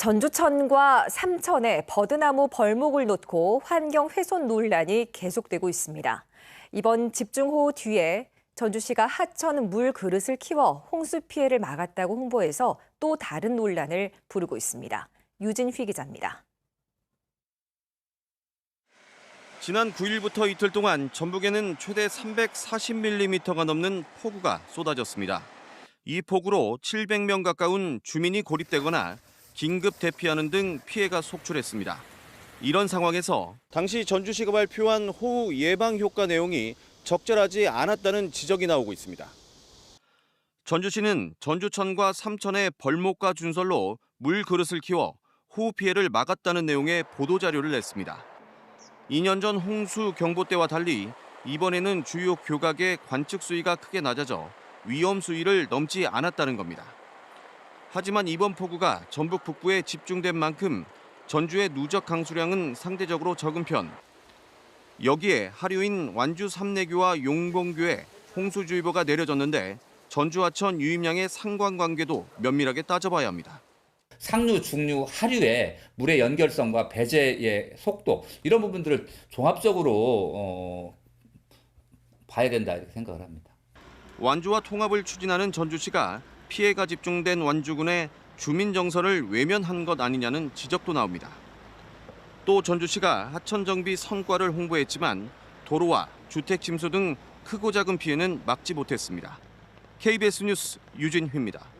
전주천과 삼천에 버드나무 벌목을 놓고 환경 훼손 논란이 계속되고 있습니다. 이번 집중호우 뒤에 전주시가 하천 물 그릇을 키워 홍수 피해를 막았다고 홍보해서 또 다른 논란을 부르고 있습니다. 유진휘 기자입니다. 지난 9일부터 이틀 동안 전북에는 최대 340mm가 넘는 폭우가 쏟아졌습니다. 이 폭우로 700명 가까운 주민이 고립되거나 긴급 대피하는 등 피해가 속출했습니다. 이런 상황에서 당시 전주시가 발표한 호우 예방 효과 내용이 적절하지 않았다는 지적이 나오고 있습니다. 전주시는 전주천과 삼천의 벌목과 준설로 물 그릇을 키워 호우 피해를 막았다는 내용의 보도 자료를 냈습니다. 2년 전 홍수 경보 때와 달리 이번에는 주요 교각의 관측 수위가 크게 낮아져 위험 수위를 넘지 않았다는 겁니다. 하지만 이번 폭우가 전북 북부에 집중된 만큼 전주의 누적 강수량은 상대적으로 적은 편. 여기에 하류인 완주 삼내교와 용봉교에 홍수주의보가 내려졌는데 전주 하천 유입량의 상관관계도 면밀하게 따져봐야 합니다. 상류, 중류, 하류의 물의 연결성과 배제의 속도 이런 부분들을 종합적으로 어, 봐야 된다 이렇게 생각을 합니다. 완주와 통합을 추진하는 전주시가 피해가 집중된 완주군의 주민 정서를 외면한 것 아니냐는 지적도 나옵니다. 또 전주시가 하천 정비 성과를 홍보했지만 도로와 주택 침수 등 크고 작은 피해는 막지 못했습니다. KBS 뉴스 유진휘입니다.